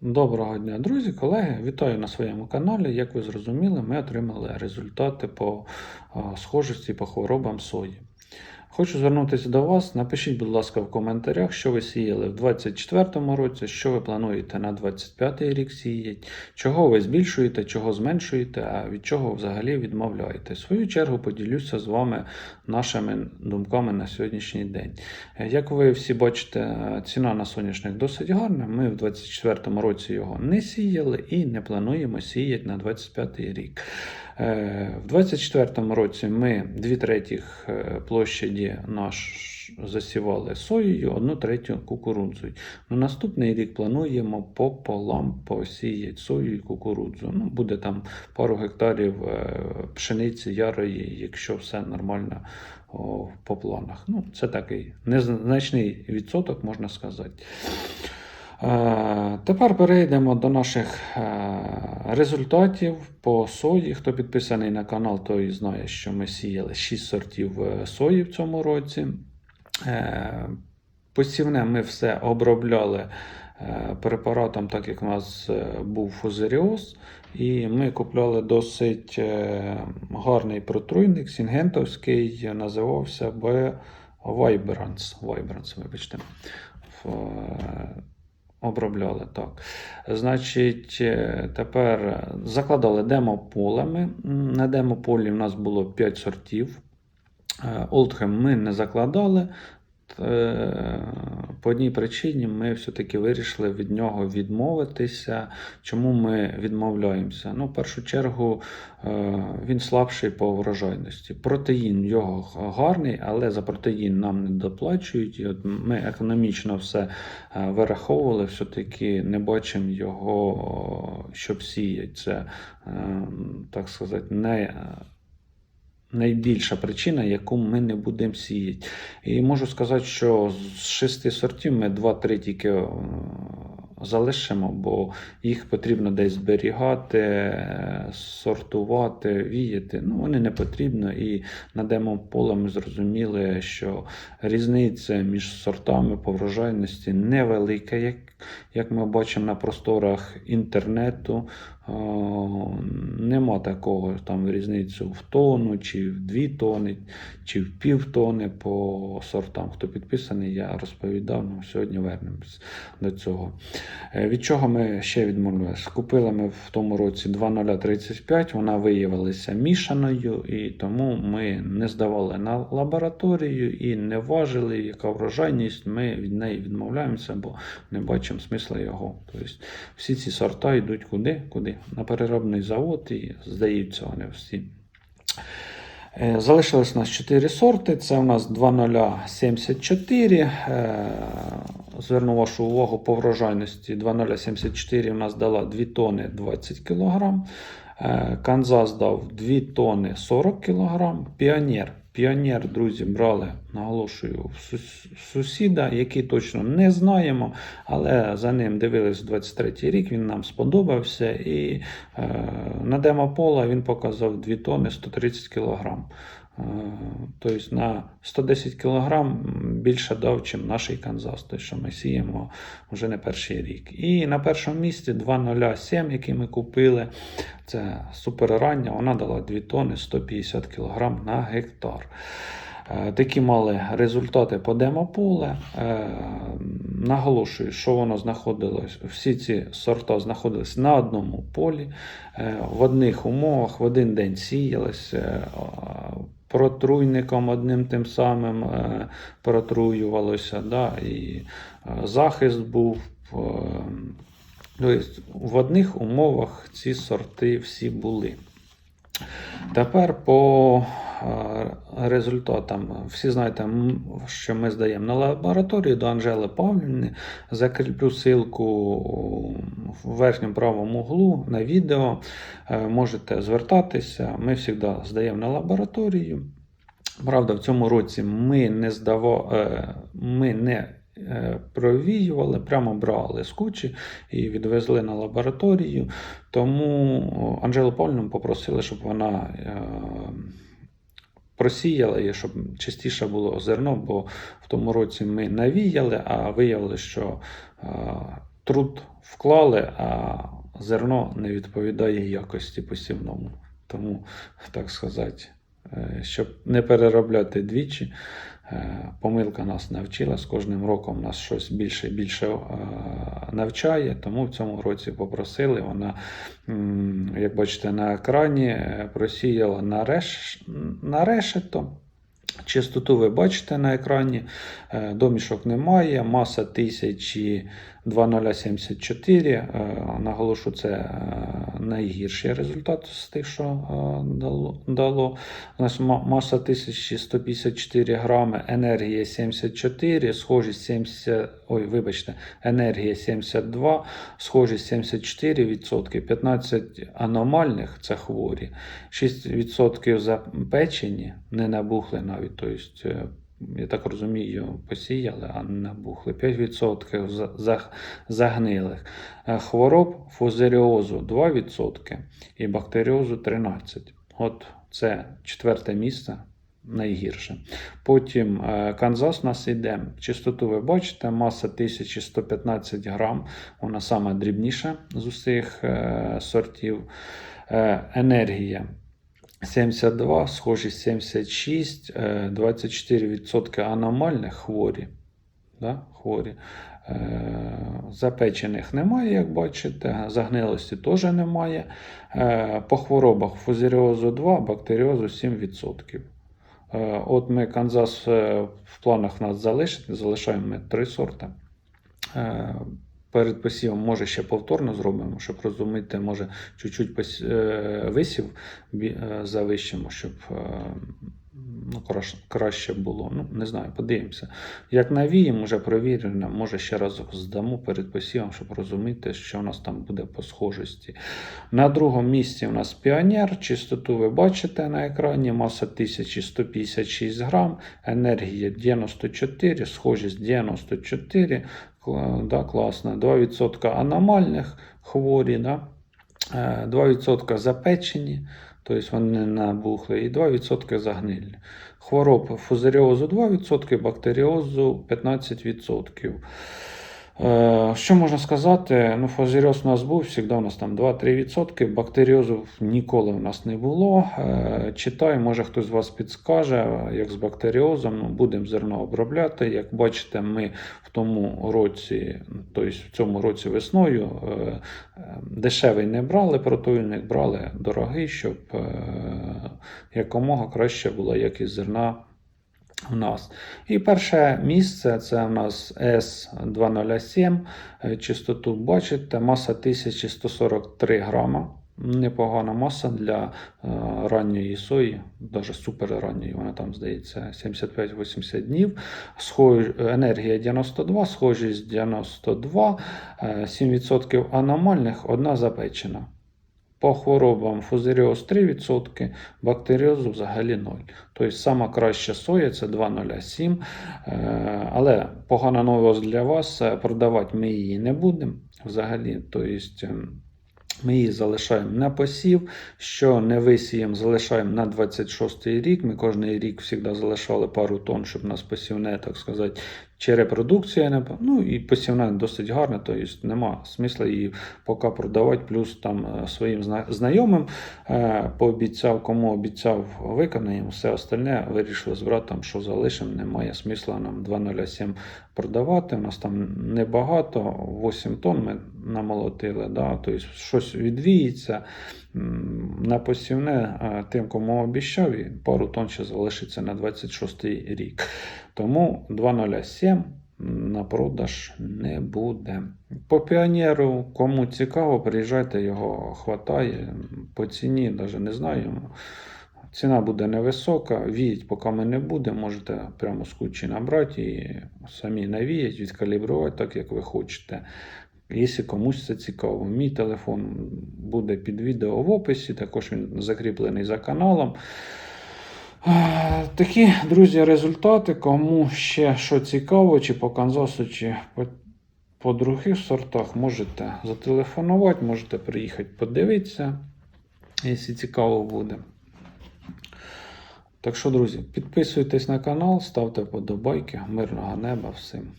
Доброго дня, друзі, колеги. Вітаю на своєму каналі. Як ви зрозуміли, ми отримали результати по схожості по хворобам сої. Хочу звернутися до вас. Напишіть, будь ласка, в коментарях, що ви сіяли в 2024 році, що ви плануєте на 2025 рік сіяти, чого ви збільшуєте, чого зменшуєте, а від чого взагалі відмовляєте. В свою чергу поділюся з вами нашими думками на сьогоднішній день. Як ви всі бачите, ціна на соняшник досить гарна. Ми в 2024 році його не сіяли і не плануємо сіяти на 2025 рік. Е, В 2024 році ми дві третіх е, площаді наш засівали соєю, одну третю кукурудзою. На наступний рік плануємо пополам посіяти сою і кукурудзу. Ну, буде там пару гектарів е, пшениці ярої, якщо все нормально по планах. Ну, це такий незначний відсоток, можна сказати. Е, Тепер перейдемо до наших е, результатів по сої. Хто підписаний на канал, той знає, що ми сіяли 6 сортів е, сої в цьому році. Посівне ми все обробляли препаратом, так як у нас був фузаріоз, і ми купляли досить гарний протруйник, сінгентовський, називався Vibrance. Vibrance, вибачте. Обробляли так. Значить, е, тепер закладали демо-полеми. На демо-полі в нас було 5 сортів. Олдхем ми не закладали. Е, По одній причині ми все-таки вирішили від нього відмовитися. Чому ми відмовляємося? Ну, в першу чергу, е, він слабший по врожайності. Протеїн його гарний, але за протеїн нам не доплачують. І от ми економічно все е, вираховували, все-таки не бачимо його, щоб сіяти. Це, е, так сказати, не найбільша причина, яку ми не будемо сіяти. І можу сказати, що з шести сортів ми два-три тільки залишимо, бо їх потрібно десь зберігати, сортувати, віяти. Ну, вони не потрібно. І на демо-поле ми зрозуміли, що різниця між сортами по врожайності невелика, як, як ми бачимо на просторах інтернету. Нема такого там різницю в тонну, чи в дві тони, чи в пів тони по сортам. Хто підписаний, я розповідав. Ну, сьогодні вернемось до цього. Е, Від чого ми ще відмовилися? Купили ми в тому році 2035, вона виявилася мішаною, і тому ми не здавали на лабораторію і не важили, яка врожайність. Ми від неї відмовляємося, бо не бачимо смисла його. Тобто всі ці сорта йдуть куди? Куди? На переробний завод і здаються вони всі. Е, Залишилось у нас 4 сорти. Це у нас 2074. Е, Зверну вашу увагу по врожайності. 2074 у нас дала 2 тони 20 кг. Канзас дав 2 тони 40 кг. Піонер. Піонер, друзі, брали, наголошую, сусіда, який точно не знаємо, але за ним дивились 23-й рік, він нам сподобався. І е, на демо-пола він показав 2 тони 130 кг. Е, Тобто на 110 кг більше дав, ніж наш Канзас, той, що ми сіємо вже не перший рік. І на першому місці 2,07, який ми купили. Це суперрання, вона дала 2 тонни 150 кг на гектар. Е, Такі мали результати по демополе. Е, Наголошую, що воно знаходилось, всі ці сорта знаходились на одному полі, е, в одних умовах, в один день сіялись. Протруйником одним тим самим протруювалося, да, і захист був. Тобто в одних умовах ці сорти всі були. Тепер по е, результатам. Всі знаєте, що ми здаємо на лабораторію до Анжели Павлівни. Закріплю ссылку в верхньому правому углу на відео. Е, Можете звертатися. Ми завжди здаємо на лабораторію. Правда, в цьому році ми не здавали, ми не е, провіювали, прямо брали з кучі і відвезли на лабораторію. Тому Анжелу Павлівну попросили, щоб вона е, просіяла і щоб частіше було зерно, бо в тому році ми навіяли, а виявили, що е, труд вклали, а зерно не відповідає якості посівному. Тому, так сказати, е, щоб не переробляти двічі, е, Е, помилка нас навчила, з кожним роком нас щось більше і більше е, навчає, тому в цьому році попросили. Вона, як бачите, на екрані е, просіяла на, реш... на решето. Чистоту ви бачите на екрані, домішок немає, маса тисячі. 2074. Е, наголошу, це е, найгірший результат з тих, що е, дало. У нас маса 1154 грами, енергія 74, схожість 70, ой, вибачте, енергія 72, схожість 74%. 15 аномальних це хворі, 6% запечені, не набухли навіть. тобто я так розумію, посіяли, а не набухли. 5% за- за- загнилих. Е, Хвороб фузаріозу 2% і бактеріозу 13%. От це четверте місце. Найгірше. Потім е, Канзас у нас йде. Чистоту ви бачите, маса 1115 грам, вона сама дрібніша з усіх е, сортів. Енергія 72, схожість 76, е, 24% аномальних хворі. Да? хворі. Е, Запечених немає, як бачите, загнилості теж немає. Е, По хворобах фузаріозу 2, бактеріозу 7%. Е, От ми Канзас е, в планах нас залишити, залишаємо ми три сорти. Перед посівом, може, ще повторно зробимо, щоб розуміти, може, чуть-чуть е, висів е, завищимо, щоб е, ну, краще було. Ну, не знаю, подивимося. Як навіємо, вже провірено, може ще раз здамо перед посівом, щоб розуміти, що у нас там буде по схожості. На другому місці у нас піонер. Чистоту ви бачите на екрані, маса 1156 грам, енергія 94, схожість 94. Да, класно. 2% аномальних хворі, да? е, 2% запечені, тобто вони набухли, і 2% загнилі. Хвороб фузаріозу 2%, бактеріозу 15%. Е, Що можна сказати? Ну, фузаріоз у нас був, завжди у нас там 2-3%, бактеріозу ніколи у нас не було. Е, Читаю, може хтось з вас підскаже, як з бактеріозом, ну, будемо зерно обробляти. Як бачите, ми в тому році, тобто в цьому році весною, е, дешевий не брали, протоїльник брали дорогий, щоб якомога краще була якість зерна у нас. І перше місце це у нас С207. Е, Чистоту бачите, маса 1143 грама. Непогана маса для е, ранньої сої, навіть супер ранньої, вона там здається 75-80 днів. Схож... Енергія 92, схожість 92, е, 7% аномальних, одна запечена. По хворобам фузаріоз 3%, бактеріозу взагалі 0. Тобто сама краща соя це 2,07. Е, Але погана новость для вас, продавати ми її не будемо взагалі. Тобто ем, ми її залишаємо на посів, що не висіємо, залишаємо на 26 рік. Ми кожен рік завжди залишали пару тонн, щоб у нас посівне, так сказати, чи репродукція ну і посівна досить гарна, тобто нема смисла її поки продавати, плюс там е, своїм знайомим е, пообіцяв, кому обіцяв, виконаємо, все остальне вирішили з братом, що залишимо, немає смисла нам 2,07 продавати. У нас там небагато, 8 тонн ми намолотили, да, тобто щось відвіється. На посівне е, тим, кому обіцяв, і пару тонн ще залишиться на 26 рік. Тому 2,07 на продаж не буде. По піонеру, кому цікаво, приїжджайте, його хватає. По ціні навіть не знаю. Ціна буде невисока, віять, поки ми не будемо, можете прямо з кучі набрати і самі навіять, відкалібрувати так, як ви хочете. Якщо комусь це цікаво, мій телефон буде під відео в описі, також він закріплений за каналом. Такі, друзі, результати. Кому ще що цікаво, чи по Канзасу, чи по, по других сортах, можете зателефонувати, можете приїхати подивитися, якщо цікаво буде. Так що, друзі, підписуйтесь на канал, ставте вподобайки. Мирного неба всім.